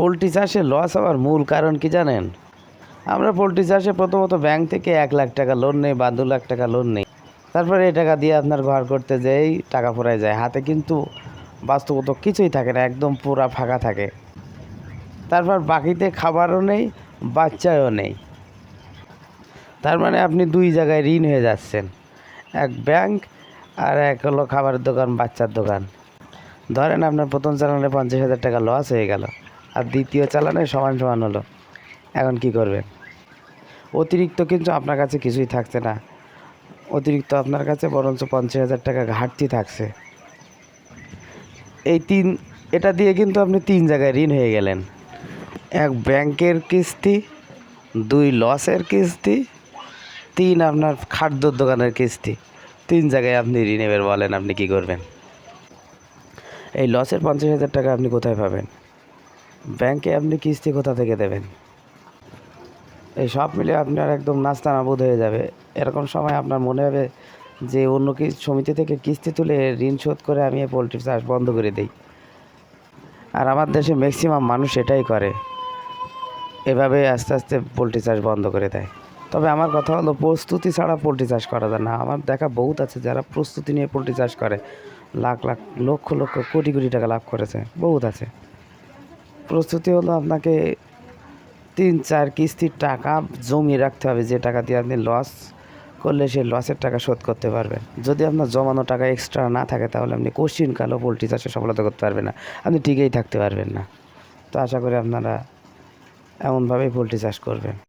Poultry চাষে loss হওয়ার মূল কারণ কি জানেন? আমরা পোলট্রি চাষে প্রথমত ব্যাংক থেকে এক লাখ টাকা লোন নেই বা দু লাখ টাকা লোন নেই। তারপরে এই টাকা দিয়ে আপনার ঘর করতে যেই টাকা ফুরায় যায়। হাতে কিন্তু বাস্তবত কিছুই থাকে না, একদম পুরা ফাঁকা থাকে। তারপর বাকিতে খাবারও নেই বাচ্চাও নেই। তার মানে আপনি দুই জায়গায় ঋণ হয়ে যাচ্ছেন। এক ব্যাংক আর এক হলো খাবারের দোকান, বাচ্চার দোকান। ধরেন আপনার প্রথম চালানে পঞ্চাশ হাজার টাকা লস হয়ে গেল। আর দ্বিতীয় চালানে সমান সমান হলো। এখন কি করবেন? অতিরিক্ত কিন্তু আপনার কাছে কিছুই থাকছে না। অতিরিক্ত আপনার কাছে বরঞ্চ পঞ্চাশ হাজার টাকা ঘাটতি থাকছে। এই তিন, এটা দিয়ে কিন্তু আপনি তিন জায়গায় ঋণ হয়ে গেলেন। এক ব্যাংকের কিস্তি, দুই লসের কিস্তি, তিন আপনার খাদ্যর দোকানের কিস্তি। তিন জায়গায় আপনি ঋণ এবার বলেন আপনি কি করবেন? এই লসের পঞ্চাশ হাজার টাকা আপনি কোথায় পাবেন? ব্যাংকে আপনি কিস্তি কোথা থেকে দেবেন? এই সব মিলে আপনার একদম নাস্তা নাবুদ হয়ে যাবে। এরকম সময় আপনার মনে হবে যে অন্য কি সমিতি থেকে কিস্তি তুলে ঋণ শোধ করে আমি এই পোলট্রির চাষ বন্ধ করে দিই। আর আমার দেশে ম্যাক্সিমাম মানুষ এটাই করে। এভাবে আস্তে আস্তে পোলট্রি চাষ বন্ধ করে দেয়। তবে আমার কথা হলো, প্রস্তুতি ছাড়া পোলট্রি চাষ করা যায় না। আমার দেখা বহুত আছে যারা প্রস্তুতি নিয়ে পোলট্রি চাষ করে। লাখ লাখ, লক্ষ লক্ষ, কোটি কোটি টাকা লাভ করেছে। বহুত আছে। প্রস্তুতি হলো আপনাকে তিন, চার কিস্তির টাকা জমিয়ে রাখতে হবে যে টাকা দিয়ে আপনি লস করলে সেই লসের টাকা শোধ করতে পারবেন। যদি আপনার জমানো টাকা এক্সট্রা না থাকে তাহলে আপনি কোশ্চিন কালো পোলট্রি চাষে সফলতা করতে পারবেন না। আপনি টিকেই থাকতে পারবেন না। তো আশা করি আপনারা এমনভাবেই পোলট্রি চাষ করবেন।